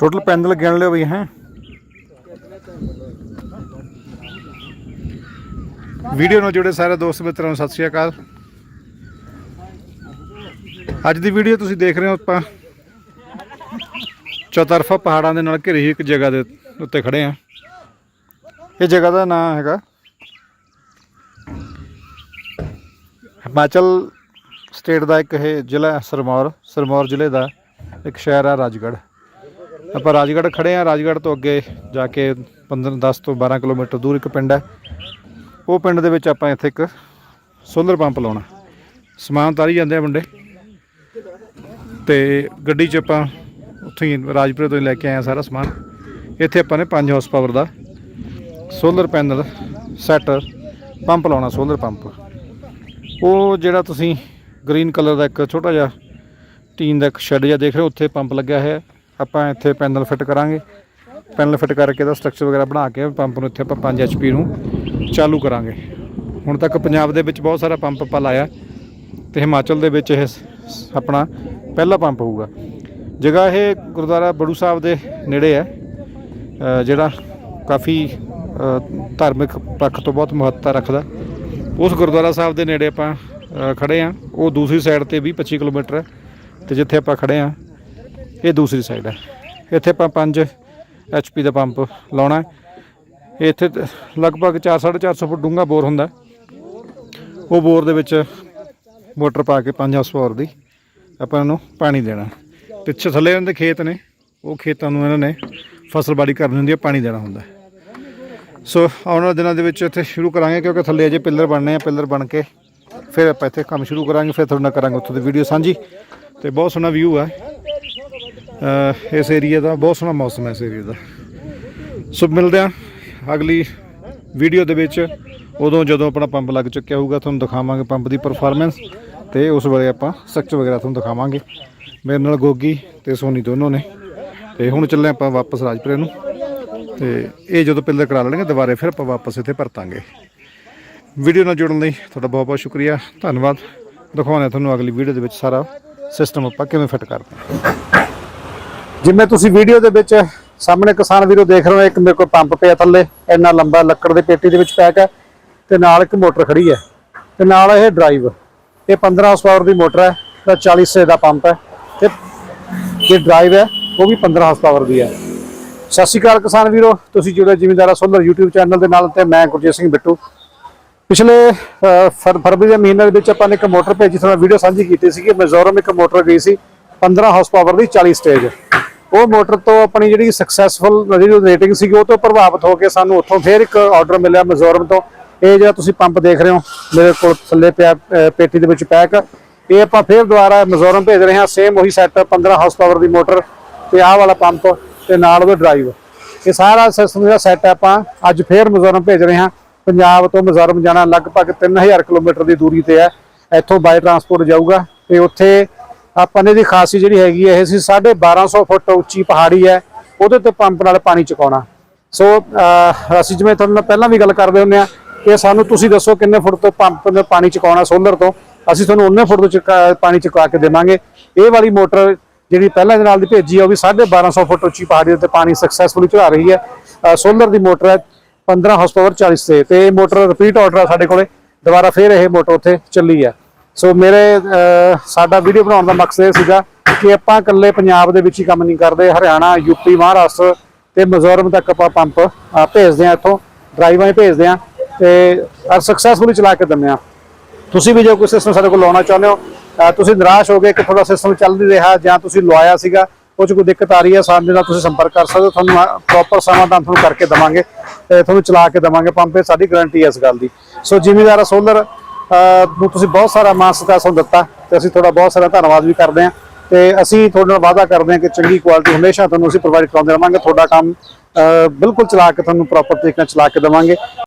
Total panel ਗਿਣ ਲਿਓ ਵੀ ਹੈ। ਵੀਡੀਓ ਨਾਲ ਜੁੜੇ ਸਾਰੇ ਦੋਸਤ ਮਿੱਤਰਾਂ ਨੂੰ ਸਤਿ ਸ਼੍ਰੀ ਅਕਾਲ। ਅੱਜ ਦੀ ਵੀਡੀਓ ਤੁਸੀਂ ਦੇਖ ਰਹੇ ਹੋ ਆਪਾਂ। ਚੌਤਰਫਾ ਪਹਾੜਾਂ ਦੇ ਨਾਲ ਘਿਰੀ ਹੋਈ ਇੱਕ ਜਗ੍ਹਾ ਦੇ ਉੱਤੇ ਖੜੇ ਆ। ਇਹ ਜਗ੍ਹਾ ਦਾ ਨਾਮ ਹੈਗਾ ਹਿਮਾਚਲ ਸਟੇਟ ਦਾ ਇੱਕ ਇਹ ਜ਼ਿਲ੍ਹਾ ਹੈ ਸਰਮੌਰ ਸਰਮੌਰ ਜ਼ਿਲ੍ਹੇ ਦਾ ਇੱਕ ਸ਼ਹਿਰ ਹੈ ਰਾਜਗੜ੍ਹ। ਆਪਾਂ ਰਾਜਗੜ੍ਹ ਖੜੇ ਆ ਰਾਜਗੜ੍ਹ ਤੋਂ ਅੱਗੇ ਜਾ ਕੇ 15 10 ਤੋਂ 12 ਕਿਲੋਮੀਟਰ ਦੂਰ ਇੱਕ ਪਿੰਡ ਹੈ। ਉਹ ਪਿੰਡ ਦੇ ਵਿੱਚ ਆਪਾਂ ਇੱਥੇ ਇੱਕ ਸੋਲਰ ਪੰਪ ਲਾਉਣਾ। ਸਮਾਨ ਤਾਰੀ ਜਾਂਦੇ ਆ ਮੁੰਡੇ। ਤੇ ਗੱਡੀ 'ਚ ਆਪਾਂ ਉੱਥੋਂ ਹੀ ਰਾਜਪੁਰੇ ਤੋਂ ਹੀ ਲੈ ਕੇ ਆਏ ਆ ਸਾਰਾ ਸਮਾਨ। ਇੱਥੇ ਆਪਾਂ ਨੇ 5 ਹਾਰਸ ਪਾਵਰ ਦਾ ਸੋਲਰ ਪੈਨਲ ਸੈਟ ਪੰਪ ਲਾਉਣਾ ਸੋਲਰ ਪੰਪ। ਉਹ ਜਿਹੜਾ ਤੁਸੀਂ ਗ੍ਰੀਨ ਕਲਰ ਦਾ ਇੱਕ ਛੋਟਾ ਜਿਹਾ ਟੀਨ ਦਾ ਇੱਕ ਸ਼ੈੱਡ ਜਿਹਾ ਦੇਖ ਰਹੇ ਹੋ, ਉੱਥੇ ਪੰਪ ਲੱਗਿਆ ਹੋਇਆ। ਆਪਾਂ ਇੱਥੇ ਪੈਨਲ ਫਿੱਟ ਕਰਾਂਗੇ। ਪੈਨਲ ਫਿੱਟ ਕਰਕੇ ਇਹਦਾ ਸਟਰਕਚਰ ਵਗੈਰਾ ਬਣਾ ਕੇ ਪੰਪ ਨੂੰ ਇੱਥੇ ਆਪਾਂ 5 HP ਨੂੰ ਚਾਲੂ ਕਰਾਂਗੇ। ਹੁਣ ਤੱਕ ਪੰਜਾਬ ਦੇ ਵਿੱਚ ਬਹੁਤ ਸਾਰਾ ਪੰਪ ਆਪਾਂ ਲਾਇਆ। ਤੇ ਹਿਮਾਚਲ ਦੇ ਵਿੱਚ ਇਹ ਆਪਣਾ ਪਹਿਲਾ ਪੰਪ ਹੋਊਗਾ। ਜਗ੍ਹਾ ਇਹ ਗੁਰਦੁਆਰਾ ਬੜੂ ਸਾਹਿਬ ਦੇ ਨੇੜੇ ਹੈ। ਜਿਹੜਾ ਕਾਫੀ ਧਾਰਮਿਕ ਪੱਖ ਤੋਂ ਬਹੁਤ ਮਹੱਤਤਾ ਰੱਖਦਾ। ਉਸ ਗੁਰਦੁਆਰਾ ਸਾਹਿਬ ਦੇ ਨੇੜੇ ਆਪਾਂ ਖੜੇ ਆ। ਉਹ ਦੂਸਰੀ ਸਾਈਡ ਤੇ ਵੀ 25 ਕਿਲੋਮੀਟਰ ਹੈ ਤੇ ਜਿੱਥੇ ਆਪਾਂ ਖੜੇ ਆ, ਇਹ ਦੂਸਰੀ ਸਾਈਡ ਹੈ। ਇੱਥੇ ਆਪਾਂ 5 ਐਚਪੀ ਦਾ ਪੰਪ ਲਾਉਣਾ ਹੈ। ਇੱਥੇ ਤੇ, ਲਗਭਗ 4 450 ਫੁੱਟ ਡੂੰਘਾ ਬੋਰ ਹੁੰਦਾ ਉਹ ਬੋਰ ਦੇ ਵਿੱਚ ਮੋਟਰ ਪਾ ਕੇ 5 ਹਾਰਸ ਦੀ ਆਪਾਂ ਇਹਨੂੰ ਪਾਣੀ ਦੇਣਾ ਪਿੱਛੇ ਥੱਲੇ ਇਹਨਾਂ ਦੇ ਖੇਤ ਨੇ, ਉਹ ਖੇਤਾਂ ਨੂੰ ਇਹਨਾਂ ਨੇ ਫਸਲਬਾੜੀ ਕਰਨੀ ਹੁੰਦੀ ਹੈ, ਪਾਣੀ ਦੇਣਾ ਹੁੰਦਾ ਸੋ ਆਉਣ ਵਾਲੇ ਦਿਨਾਂ ਦੇ ਵਿੱਚ ਇੱਥੇ ਸ਼ੁਰੂ ਕਰਾਂਗੇ ਕਿਉਂਕਿ ਥੱਲੇ ਅਜੇ ਪਿੱਲਰ ਬਣਨੇ ਆ, ਪਿੱਲਰ ਬਣ ਕੇ ਫਿਰ ਆਪਾਂ ਇੱਥੇ ਕੰਮ ਸ਼ੁਰੂ ਕਰਾਂਗੇ, ਫਿਰ ਤੁਹਾਡੇ ਨਾਲ ਕਰਾਂਗੇ ਉੱਥੋਂ ਦੀ ਵੀਡੀਓ ਸਾਂਝੀ। ਤੇ ਬਹੁਤ ਸੋਹਣਾ ਵਿਊ ਹੈ ਇਸ ਏਰੀਆ ਦਾ ਬਹੁਤ ਸੋਹਣਾ ਮੌਸਮ ਹੈ ਇਸ ਏਰੀਆ ਦਾ। ਸੋ ਮਿਲਦੇ ਆ ਅਗਲੀ ਵੀਡੀਓ ਦੇ ਵਿੱਚ। ਉਦੋਂ ਜਦੋਂ ਆਪਣਾ ਪੰਪ ਲੱਗ ਚੁੱਕਿਆ ਹੋਊਗਾ, ਤੁਹਾਨੂੰ ਦਿਖਾਵਾਂਗੇ ਪੰਪ ਦੀ ਪਰਫਾਰਮੈਂਸ ਤੇ ਉਸ ਵੇਲੇ ਆਪਾਂ ਸਟਰਕਚਰ ਵਗੈਰਾ ਤੁਹਾਨੂੰ ਦਿਖਾਵਾਂਗੇ। ਮੇਰੇ ਨਾਲ ਗੋਗੀ ਤੇ ਸੋਨੀ ਦੋਨੋਂ ਨੇ। ਤੇ ਹੁਣ ਚੱਲੇ ਆਪਾਂ ਵਾਪਸ ਰਾਜਪੁਰੇ ਨੂੰ। ਤੇ ਇਹ ਜਦੋਂ ਪਿੱਲਰ ਕਰਾ ਲੈਣਗੇ, ਦੁਬਾਰੇ ਫਿਰ ਆਪਾਂ ਵਾਪਸ ਇੱਥੇ ਪਰਤਾਂਗੇ। ਵੀਡੀਓ ਨਾਲ ਜੁੜਨ ਲਈ ਤੁਹਾਡਾ ਬਹੁਤ ਬਹੁਤ ਸ਼ੁਕਰੀਆ। ਧੰਨਵਾਦ। ਦਿਖਾਉਣਾ ਤੁਹਾਨੂੰ ਅਗਲੀ ਵੀਡੀਓ ਦੇ ਵਿੱਚ ਸਾਰਾ ਸਿਸਟਮ ਆਪਾਂ ਕਿਵੇਂ ਫਿੱਟ ਕਰਦੇ ਹਾਂ। ਜਿਵੇਂ ਤੁਸੀਂ ਵੀਡੀਓ ਦੇ ਵਿੱਚ ਸਾਹਮਣੇ ਕਿਸਾਨ ਵੀਰੋ ਦੇਖ ਰਹੇ ਹੋ, ਇੱਕ ਮੇਰੇ ਕੋਲ ਪੰਪ ਪਿਆ ਥੱਲੇ, ਇੰਨਾ ਲੰਬਾ ਲੱਕੜ ਦੇ ਪੇਟੀ ਦੇ ਵਿੱਚ ਪੈਕ ਹੈ ਤੇ ਨਾਲ ਇੱਕ ਮੋਟਰ ਖੜੀ ਹੈ ਤੇ ਨਾਲ ਇਹ ਡਰਾਈਵ, ਇਹ 15 ਹਾਰਸ ਪਾਵਰ ਦੀ ਮੋਟਰ ਹੈ, ਤਾਂ 40 ਸੇ ਦਾ ਪੰਪ ਹੈ ਤੇ ਇਹ ਡਰਾਈਵ ਹੈ, ਉਹ ਵੀ 15 ਹਾਰਸ ਪਾਵਰ ਦੀ ਹੈ। ਸਤਿ ਸ਼੍ਰੀ ਅਕਾਲ ਕਿਸਾਨ ਵੀਰੋ, ਤੁਸੀਂ ਜੁੜੇ ਜ਼ਿਮੀਂਦਾਰਾ ਸੋਲਰ YouTube ਚੈਨਲ ਦੇ ਨਾਲ ਤੇ ਮੈਂ ਗੁਰਜੀਤ ਸਿੰਘ ਬਿੱਟੂ। ਪਿਛਲੇ ਫਰ- ਫਰਵਰੀ ਦੇ ਮਹੀਨੇ ਦੇ ਵਿੱਚ ਆਪਾਂ ਨੇ ਇੱਕ ਮੋਟਰ ਭੇਜੀ ਤੁਹਾਨੂੰ ਵੀਡੀਓ ਸਾਂਝੀ ਕੀਤੀ ਸੀ ਕਿ ਮਿਜ਼ੋਰਮ ਇੱਕ ਮੋਟਰ ਗਈ ਸੀ 15 ਹਾਰਸ ਪਾਵਰ ਦੀ 40 ਸਟੇਜ ਉਹ ਮੋਟਰ ਤੋਂ ਆਪਣੀ ਜਿਹੜੀ ਸਕਸੈਸਫੁਲ ਜਿਹੜੀ ਰੇਟਿੰਗ ਸੀਗੀ, ਉਹ ਤੋਂ ਪ੍ਰਭਾਵਿਤ ਹੋ ਕੇ ਸਾਨੂੰ ਉੱਥੋਂ ਫੇਰ ਇੱਕ ਆਰਡਰ ਮਿਲਿਆ ਮਿਜ਼ੋਰਮ ਤੋਂ। ਇਹ ਜਿਹੜਾ ਤੁਸੀਂ ਪੰਪ ਦੇਖ ਰਹੇ ਹੋ, ਮੇਰੇ ਕੋਲ ਥੱਲੇ ਪਿਆ ਪੇਟੀ ਦੇ ਵਿੱਚ ਪੈਕ ਇਹ ਆਪਾਂ ਫੇਰ ਦੁਬਾਰਾ ਮਿਜ਼ੋਰਮ ਭੇਜ ਰਹੇ ਹਾਂ ਸੇਮ ਉਹੀ ਸੈੱਟ 15 ਹਾਰਸ ਪਾਵਰ ਦੀ ਮੋਟਰ ਤੇ ਆਹ ਵਾਲਾ ਪੰਪ ਤੇ ਨਾਲ ਉਹਦਾ ਡਰਾਈਵ ਇਹ ਸਾਰਾ ਸਿਸਟਮ ਜਿਹੜਾ ਸੈੱਟ ਆਪਾਂ ਅੱਜ ਫੇਰ ਮਿਜ਼ੋਰਮ ਭੇਜ ਰਹੇ ਹਾਂ। ਪੰਜਾਬ ਤੋਂ ਮਿਜ਼ੋਰਮ ਜਾਣਾ ਲਗਭਗ 3000 ਕਿਲੋਮੀਟਰ ਦੀ ਦੂਰੀ ਤੇ ਹੈ। ਇੱਥੋਂ ਬਾਈ ਟਰਾਂਸਪੋਰਟ ਜਾਊਗਾ ਤੇ ਉੱਥੇ ਆਪਾਂ ਨੇ ਦੀ ਖਾਸੀ ਜਿਹੜੀ ਹੈਗੀ ਹੈ, ਇਹ ਸੀ 1250 ਫੁੱਟ ਉੱਚੀ ਪਹਾੜੀ ਹੈ। ਉਹਦੇ ਤੇ ਪੰਪ ਨਾਲ ਪਾਣੀ ਚੁਕਾਉਣਾ। ਸੋ ਅਸੀਂ ਜਿਵੇਂ ਤੁਹਾਨੂੰ ਨਾਲ ਪਹਿਲਾਂ ਵੀ ਗੱਲ ਕਰਦੇ ਹੁੰਦੇ ਆ ਕਿ ਸਾਨੂੰ ਤੁਸੀਂ ਦੱਸੋ ਕਿੰਨੇ ਫੁੱਟ ਤੋਂ ਪੰਪ ਨੇ ਪਾਣੀ ਚੁਕਾਉਣਾ ਸੋਲਰ ਤੋਂ। ਅਸੀਂ ਤੁਹਾਨੂੰ ਉਹਨੇ ਫੁੱਟ ਤੋਂ ਚੁਕਾ- ਪਾਣੀ ਚੁਕਾ ਕੇ ਦੇਵਾਂਗੇ। ਇਹ ਵਾਲੀ ਮੋਟਰ ਜਿਹੜੀ ਪਹਿਲਾਂ ਦੇ ਨਾਲ ਦੀ ਭੇਜੀ ਆ ਉਹ ਵੀ 1250 ਫੁੱਟ ਉੱਚੀ ਪਹਾੜੀ ਦੇ ਉੱਤੇ ਪਾਣੀ ਸਕਸੈਸਫੁਲੀ ਚੜਾ ਰਹੀ ਹੈ। ਸੋਲਰ ਦੀ ਮੋਟਰ ਹੈ। 15 ਹਾਰਸ ਪਾਵਰ 40 ਤੇ ਤੇ ਇਹ ਮੋਟਰ ਰਿਪੀਟ ਆਰਡਰ ਆ ਸਾਡੇ ਕੋਲੇ। ਦੁਬਾਰਾ ਫੇਰ ਇਹ ਮੋਟਰ ਉੱਥੇ ਚੱਲੀ ਹੈ ਸੋ ਮੇਰੇ ਸਾਡਾ ਵੀਡੀਓ ਬਣਾਉਣ ਦਾ ਮਕਸਦ ਇਹ ਸੀਗਾ ਕਿ ਆਪਾਂ ਇਕੱਲੇ ਪੰਜਾਬ ਦੇ ਵਿੱਚ ਹੀ ਕੰਮ ਨਹੀਂ ਕਰਦੇ। ਹਰਿਆਣਾ ਯੂਪੀ ਮਹਾਰਾਸ਼ਟਰ ਤੇ ਮਿਜ਼ੋਰਮ ਤੱਕ ਆਪਾਂ ਪੰਪ ਭੇਜਦੇ ਆ ਇੱਥੋਂ ਡਰਾਈਵਾਂ ਹੀ ਭੇਜਦੇ ਆ ਤੇ ਸਕਸੈਸਫੁਲੀ ਚਲਾ ਕੇ ਦਿੰਦੇ ਆ ਤੁਸੀਂ ਵੀ ਜੇ ਕੋਈ ਸਿਸਟਮ ਸਾਡੇ ਕੋਲ ਲਾਉਣਾ ਚਾਹੁੰਦੇ ਹੋ ਤੁਸੀਂ ਨਿਰਾਸ਼ ਹੋ ਗਏ ਕਿ ਤੁਹਾਡਾ ਸਿਸਟਮ ਚੱਲ ਨਹੀਂ ਰਿਹਾ ਜਾਂ ਤੁਸੀਂ ਲਵਾਇਆ ਸੀਗਾ, ਉਹ 'ਚ ਕੋਈ ਦਿੱਕਤ ਆ ਰਹੀ ਹੈ ਸਾਡੇ ਨਾਲ ਤੁਸੀਂ ਸੰਪਰਕ ਕਰ ਸਕਦੇ ਹੋ। ਤੁਹਾਨੂੰ ਪ੍ਰੋਪਰ ਸਮਾਧਾਨ ਤੁਹਾਨੂੰ ਕਰਕੇ ਦਵਾਂਗੇ। ਤੁਹਾਨੂੰ ਚਲਾ ਕੇ ਦਵਾਂਗੇ ਪੰਪ, ਇਹ ਸਾਡੀ ਗਾਰੰਟੀ ਹੈ ਇਸ ਗੱਲ ਦੀ। ਸੋ ਜ਼ਿਮੀਦਾਰਾ ਸੋਲਰ ਨੂੰ ਤੁਸੀਂ ਬਹੁਤ ਸਾਰਾ ਮਾਨ ਸਤਿਕਾਰ ਸਾਨੂੰ ਦਿੱਤਾ ਤੇ ਅਸੀਂ ਤੁਹਾਡਾ ਬਹੁਤ ਸਾਰਾ ਧੰਨਵਾਦ ਵੀ ਕਰਦੇ ਹਾਂ ਤੇ ਅਸੀਂ ਤੁਹਾਡੇ ਨਾਲ ਵਾਅਦਾ ਕਰਦੇ ਹਾਂ ਕਿ ਚੰਗੀ ਕੁਆਲਿਟੀ ਹਮੇਸ਼ਾ ਤੁਹਾਨੂੰ ਅਸੀਂ ਪ੍ਰੋਵਾਈਡ ਕਰਾਉਂਦੇ ਰਵਾਂਗੇ। ਤੁਹਾਡਾ ਕੰਮ ਬਿਲਕੁਲ ਚਲਾ ਕੇ ਤੁਹਾਨੂੰ ਪ੍ਰੋਪਰ ਤਰੀਕੇ ਨਾਲ ਚਲਾ ਕੇ ਦਵਾਂਗੇ।